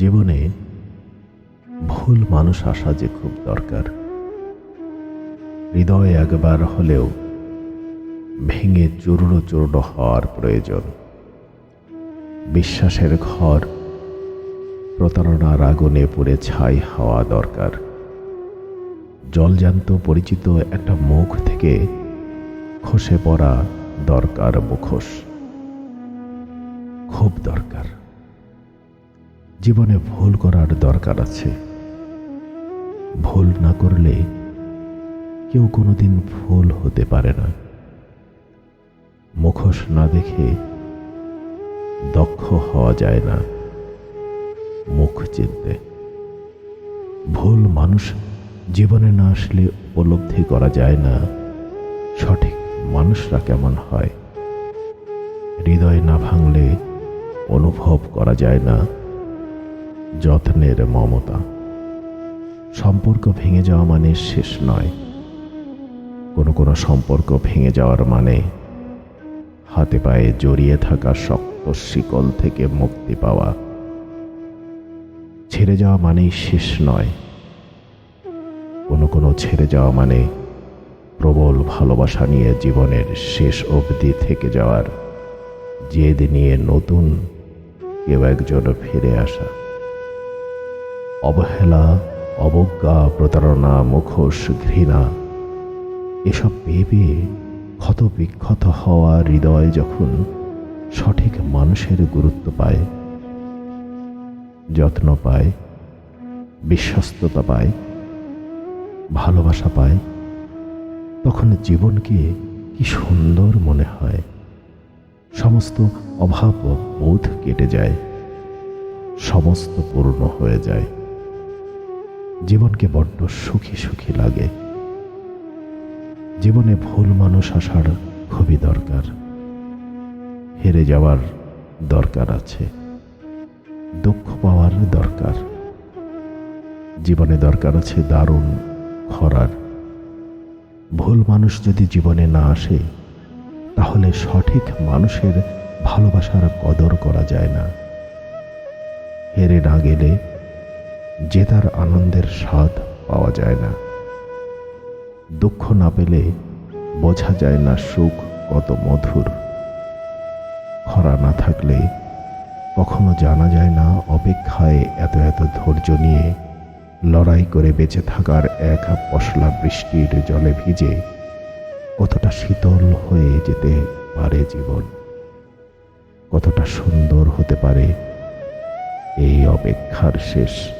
জীবনে ভুল মানুষ আসা যে খুব দরকার। হৃদয় একবার হলেও ভেঙে চূর্ণ চূর্ণ হওয়ার প্রয়োজন। বিশ্বাসের ঘর প্রতারণার আগুনে পুড়ে ছাই হওয়া দরকার। জলজান্ত পরিচিত একটা মুখ থেকে খসে পড়া দরকার মুখোশ। খুব দরকার। জীবনে ভুল করার দরকার আছে। ভুল না করলে কেউ কোনোদিন ভুল হতে পারে না। মুখোশ না দেখে দক্ষ হওয়া যায় না মুখ চিনতে। ভুল মানুষ জীবনে না আসলে উপলব্ধি করা যায় না। সঠিক মানুষরা কেমন হয়? হৃদয় না ভাঙলে অনুভব করা যায় না। যত্নের মমতা। সম্পর্ক ভেঙে যাওয়া মানে শেষ নয়। কোনো কোনো সম্পর্ক ভেঙে যাওয়ার মানে হাতে পায়ে জড়িয়ে থাকা শক্ত শিকল থেকে মুক্তি পাওয়া। ছেড়ে যাওয়া মানেই শেষ নয়। কোনো কোনো ছেড়ে যাওয়া মানে প্রবল ভালোবাসা নিয়ে জীবনের শেষ অবধি থেকে যাওয়ার জেদ নিয়ে নতুন কেউ একজন ফিরে আসা। অবহেলা, অবজ্ঞা, প্রতারণা, মুখোশ, ঘৃণা, এসব পেয়ে ক্ষত বিক্ষত হওয়া হৃদয় যখন সঠিক মানুষের গুরুত্ব পায়, যত্ন পায়, বিশ্বস্ততা পায়, ভালোবাসা পায়, তখন জীবনকে কি সুন্দর মনে হয়। সমস্ত অভাব বোধ কেটে যায়, সমস্ত পূর্ণ হয়ে যায়। জীবনকে বড্ড সুখী সুখী লাগে। জীবনে ভুল মানুষ আসার খুবই দরকার। হেরে যাওয়ার দরকার আছে। দুঃখ পাওয়ার দরকার। জীবনে দরকার আছে দারুণ খরার। ভুল মানুষ যদি জীবনে না আসে, তাহলে সঠিক মানুষের ভালোবাসার কদর করা যায় না। হেরে না গেলে জেতার আনন্দের স্বাদ পাওয়া যায় না। দুঃখ না পেলে বোঝা যায় না সুখ কত মধুর। খরা না থাকলে কখনো জানা যায় না অপেক্ষায় এত এত ধৈর্য নিয়ে লড়াই করে বেঁচে থাকার এক পশলা বৃষ্টির জলে ভিজে কতটা শীতল হয়ে যেতে পারে জীবন, কতটা সুন্দর হতে পারে এই অপেক্ষার শেষ।